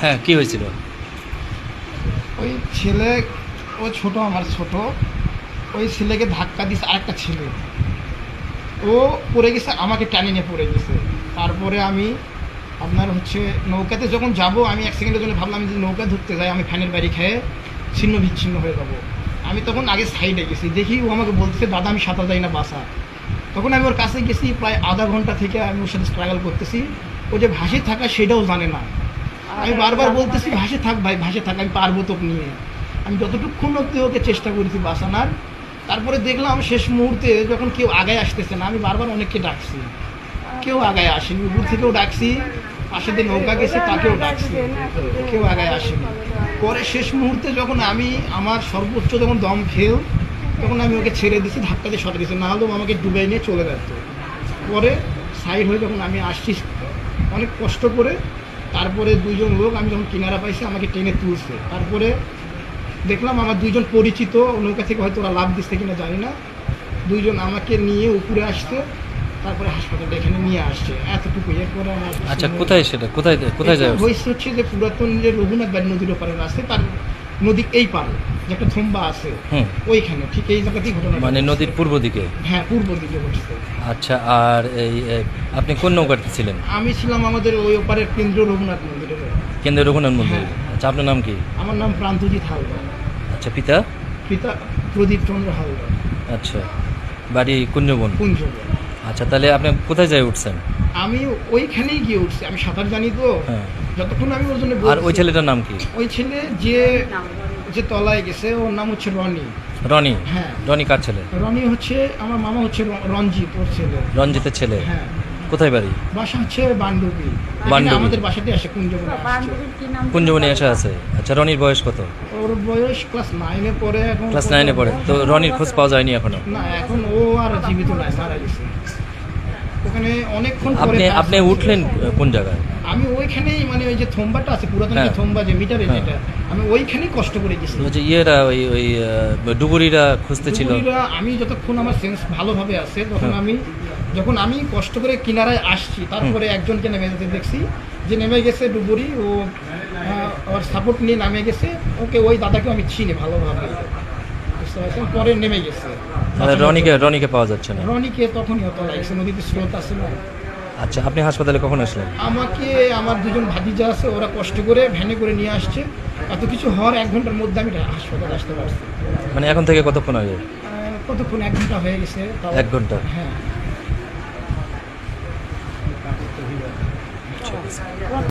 হ্যাঁ কি হয়েছিল? ওই ছেলে ও ছোট আমার ছোট। ওই ছেলেকে ধাক্কা দিছে আরেকটা ছেলে। ও পড়ে গেছে আমাকে টানি নিয়ে পড়ে গেছে। তারপরে আমি আপনার হচ্ছে নৌকাতে যখন যাব আমি এক সেকেন্ডের জন্য ভাবলাম যে নৌকা ধরতে যাই আমি ফ্যানের বাড়ি খেয়ে ছিন্ন বিচ্ছিন্ন হয়ে যাব। আমি তখন আগে সাইডে গেছি দেখি ও আমাকে বলতেছে দাদা আমি সাঁতার যাই না বাসা। তখন আমি ওর কাছে গেছি প্রায় আধা ঘণ্টা থেকে আমি ওর সাথে স্ট্রাগল করতেছি। ও যে ভাসে থাকা সেটাও জানে না। আমি বারবার বলতেছি ভাসে থাক ভাই ভাসে থাক আমি পারব তোকে নিয়ে। আমি যতটুকুন অব্দি ওকে চেষ্টা করেছি বাঁচানোর। তারপরে দেখলাম শেষ মুহূর্তে যখন কেউ আগায় আসতেছে না আমি বারবার অনেককে ডাকছি। কেউ আগায় আসেনি উপর থেকেও ডাকছি। পাশে দিয়ে নৌকা গেছে তাকেও ডাকছি। কেউ আগায় আসেনি। পরে শেষ মুহূর্তে যখন আমি আমার সর্বোচ্চ যখন দম খেয়েও তখন আমি ওকে ছেড়ে দিছি ধাক্কা দিয়ে সরে দিয়েছি না হলেও আমাকে ডুবে নিয়ে চলে যেত। পরে সাইড হয়ে যখন আমি আসছি অনেক কষ্ট করে তারপরে দুইজন লোক আমি যখন কিনারা পাইছি আমাকে টেনে তুলছে। তারপরে দেখলাম আমার দুইজন পরিচিত অন্য থেকে হয়তো ওরা লাভ দিচ্ছে কিনা জানি না। দুইজন আমাকে নিয়ে উপরে আসছে তারপরে হাসপাতালে এখানে নিয়ে আসছে। এতটুকু এরপরে আমার আচ্ছা কোথায় সেটা? কোথায় কোথায় যায় হয়েছে? হচ্ছে যে পুরাতন যে রঘুনাথ বাড়ি নদীর ওপারে আছে তার নদী এই পারে যে একটা থম্বা আছে ওইখানে ঠিক এই জায়গাতেই ঘটনা মানে নদীর পূর্ব দিকে? হ্যাঁ পূর্ব দিকে ঘটছে। আচ্ছা আর এই আপনি কোন নৌকাতে ছিলেন? আমি ছিলাম আমাদের ওই ওপারের কেন্দ্র রঘুনাথ মন্দিরের কেন্দ্রে রঘুনাথ মন্দির? হ্যাঁ। আচ্ছা আপনার নাম কি? আমার নাম প্রান্তজিৎ হালদার। আচ্ছা পিতা? পিতা প্রদীপ চন্দ্র হালদার। আচ্ছা বাড়ি কুঞ্জবন? কুঞ্জবন। আচ্ছা তাহলে আপনি কোথায় যাই উঠছেন? আমি ওইখানেই গিয়ে উঠছি। আমি সাঁতার জানি তো। হ্যাঁ। যতক্ষণ আমি ওর জন্য আর ওই ছেলেটার নাম কি? ওই ছেলে যে যে তলায় গেছে ওর নাম হচ্ছে রনি। রনি? হ্যাঁ। রনি কার ছেলে? রনি হচ্ছে আমার মামা হচ্ছে রঞ্জিত ওর ছেলে। রঞ্জিতের ছেলে? হ্যাঁ। কোথায় বাড়ি? বাসা হচ্ছে বান্ডবী। এখানে আমাদের বাসাতে আসে কুঞ্জবন কুঞ্জবনে এসে আছে। আচ্ছা রনির বয়স কত? ওর বয়স ক্লাস নাইনে পড়ে এখন। ক্লাস নাইনে পড়ে। তো রনির খোঁজ পাওয়া যায়নি এখনও? না এখন ও আর জীবিত নাই মারা গেছে। ওখানে অনেকক্ষণ আপনি আপনি উঠলেন কোন জায়গায়? আমি ওইখানেই মানে ওই যে থম্বাটা আছে পুরাতন যে হ্যাঁ। থম্বা যে মিটারে হ্যাঁ। যেটা আমি ওইখানেই কষ্ট করে গেছি ওই যে ইয়েরা ওই ওই ডুবুরিরা খুঁজতেছিল। ডুবুরিরা আমি যতক্ষণ আমার সেন্স ভালোভাবে আছে তখন হ্যাঁ। আমি যখন আমি কষ্ট করে কিনারায় আসছি তারপরে একজনকে নেমে যেতে দেখছি যে নেমে গেছে ডুবুরি ও ওর সাপোর্ট নিয়ে নামে গেছে ওকে ওই দাদাকে আমি চিনি ভালোভাবে। পরে নেমে গেছে। মানে রনিকে রনিকে পাওয়া যাচ্ছে না। রনিকে তখনই হতো লাগছে নদীতে স্রোত আছে না। আচ্ছা আপনি হাসপাতালে কখন আসলেন? আমাকে আমার দুজন ভাতিজা আছে ওরা কষ্ট করে ভ্যানে করে নিয়ে আসছে। এত কিছু হওয়ার এক ঘণ্টার মধ্যে আমি হাসপাতালে আসতে পারছি। মানে এখন থেকে কতক্ষণ আগে? আহ, কতক্ষণ? এক ঘণ্টা হয়ে গেছে এক ঘণ্টা। হ্যাঁ। আছে